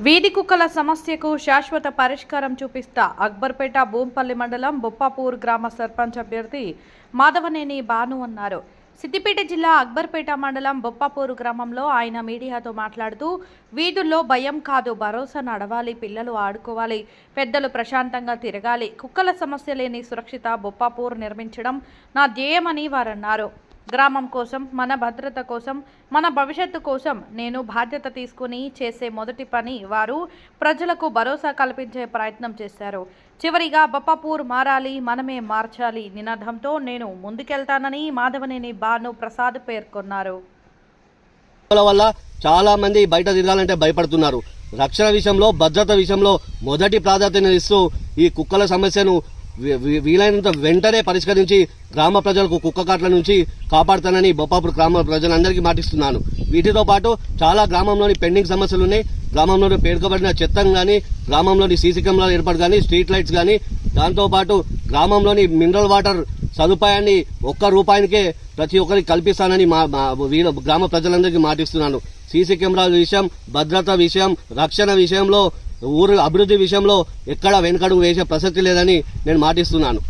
వీధి కుక్కల సమస్యకు శాశ్వత పరిష్కారం చూపిస్తా అక్బర్పేట భూంపల్లి మండలం బొప్పాపూర్ గ్రామ సర్పంచ్ అభ్యర్థి మాధవనేని బాను అన్నారు. సిద్దిపేట జిల్లా అక్బర్పేట మండలం బొప్పాపూరు గ్రామంలో ఆయన మీడియాతో మాట్లాడుతూ వీధుల్లో భయం కాదు భరోసా నడవాలి పిల్లలు ఆడుకోవాలి పెద్దలు ప్రశాంతంగా తిరగాలి కుక్కల సమస్య లేని సురక్షిత బొప్పాపూర్ నిర్మించడం నా ధ్యేయమని వారన్నారు. గ్రామం కోసం మన భద్రత కోసం మన భవిష్యత్తు కోసం నేను బాధ్యత తీసుకుని చేసే మొదటి పని వారు ప్రజలకు భరోసా కల్పించే ప్రయత్నం చేశారు. చివరిగా బప్పపూర్ మారాలి మనమే మార్చాలి నినాదంతో నేను ముందుకెళ్తానని మాధవనేని భాను ప్రసాద్ పేర్కొన్నారు. వల్ల చాలా మంది బయట తిరగాలంటే భయపడుతున్నారు. రక్షణ విషయంలో భద్రత విషయంలో మొదటి ప్రాధాన్యత ఇస్తూ ఈ కుక్కల సమస్యను వీలైనంత వెంటనే పరిష్కరించి గ్రామ ప్రజలకు కుక్క కాట్ల నుంచి కాపాడుతానని బొప్పాపూర్ గ్రామ ప్రజలందరికీ మాటిస్తున్నాను. వీటితో పాటు చాలా గ్రామంలోని పెండింగ్ సమస్యలు ఉన్నాయి గ్రామంలోని పేర్కొబడిన చెత్తం కానీ గ్రామంలోని సీసీ కెమెరాలు ఏర్పాటు కానీ స్ట్రీట్ లైట్స్ కానీ దాంతోపాటు గ్రామంలోని మినరల్ వాటర్ సదుపాయాన్ని ఒక్క రూపాయికే ప్రతి ఒక్కరికి కల్పిస్తానని మా మా గ్రామ ప్రజలందరికీ మాటిస్తున్నాను. సీసీ కెమెరాల విషయం భద్రత విషయం రక్షణ విషయంలో ఊరు అభివృద్ధి విషయంలో ఎక్కడ వెనుకడుగు వేసే ప్రసక్తి లేదని నేను మాటిస్తున్నాను.